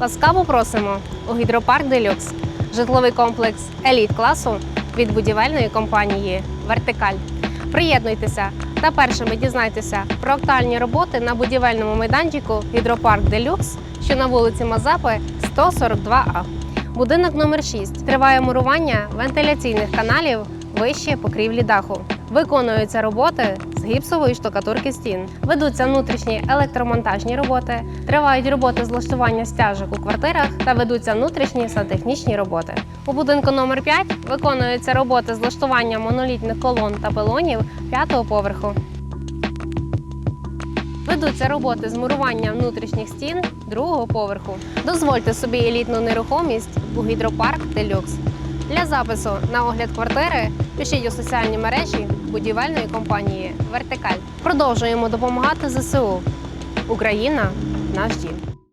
Ласкаво просимо у гідропарк Делюкс, житловий комплекс еліт класу від будівельної компанії Вертикаль. Приєднуйтеся та першими дізнайтеся про актуальні роботи на будівельному майданчику Гідропарк Делюкс, що на вулиці Мазепи 142А. Будинок номер 6 триває мурування вентиляційних каналів вище покрівлі даху. Виконуються роботи гіпсової штукатурки стін. Ведуться внутрішні електромонтажні роботи, тривають роботи з влаштування стяжок у квартирах та ведуться внутрішні сантехнічні роботи. У будинку номер 5 виконуються роботи з влаштування монолітних колон та пилонів п'ятого поверху. Ведуться роботи з мурування внутрішніх стін другого поверху. Дозвольте собі елітну нерухомість у гідропарк Делюкс. Для запису на огляд квартири пишіть у соціальні мережі будівельної компанії Вертикаль. Продовжуємо допомагати ЗСУ. Україна наш дім.